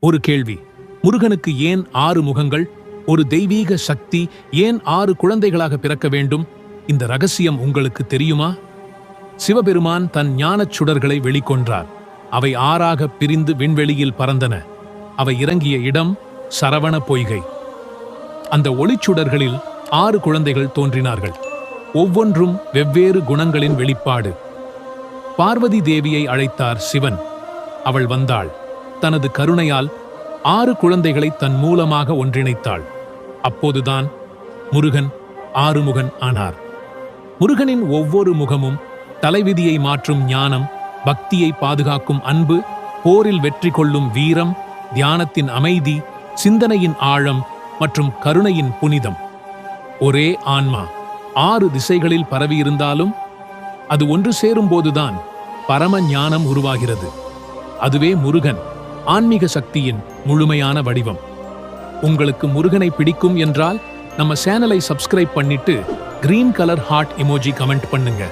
ஒரு கேள்வி. முருகனுக்கு ஏன் ஆறு முகங்கள்? ஒரு தெய்வீக சக்தி ஏன் ஆறு குழந்தைகளாக பிறக்க வேண்டும்? இந்த ரகசியம் உங்களுக்கு தெரியுமா? சிவபெருமான் தன் ஞானச் சுடர்களை வெளிக்கொன்றார். அவை ஆறாக பிரிந்து விண்வெளியில் பறந்தன. அவை இறங்கிய இடம் சரவண பொய்கை. அந்த ஒளிச்சுடர்களில் ஆறு குழந்தைகள் தோன்றினார்கள். ஒவ்வொன்றும் வெவ்வேறு குணங்களின் வெளிப்பாடு. பார்வதி தேவியை அழைத்தார் சிவன். அவள் வந்தாள். தனது கருணையால் ஆறு குழந்தைகளை தன் மூலமாக ஒன்றிணைத்தாள். அப்போதுதான் முருகன் ஆறுமுகன் ஆனார். முருகனின் ஒவ்வொரு முகமும் தலைவிதியை மாற்றும் ஞானம் பக்தியை பாதுகாக்கும் அன்பு போரில் வெற்றி கொள்ளும் வீரம் தியானத்தின் அமைதி சிந்தனையின் ஆழம் மற்றும் கருணையின் புனிதம். ஒரே ஆன்மா ஆறு திசைகளில் பரவியிருந்தாலும் அது ஒன்று சேரும்போதுதான் பரம ஞானம் உருவாகிறது. அதுவே முருகன். ஆன்மீக சக்தியின் முழுமையான வடிவம். உங்களுக்கு முருகனை பிடிக்கும் என்றால் நம்ம சேனலை சப்ஸ்கிரைப் பண்ணிட்டு green colour heart emoji comment பண்ணுங்க.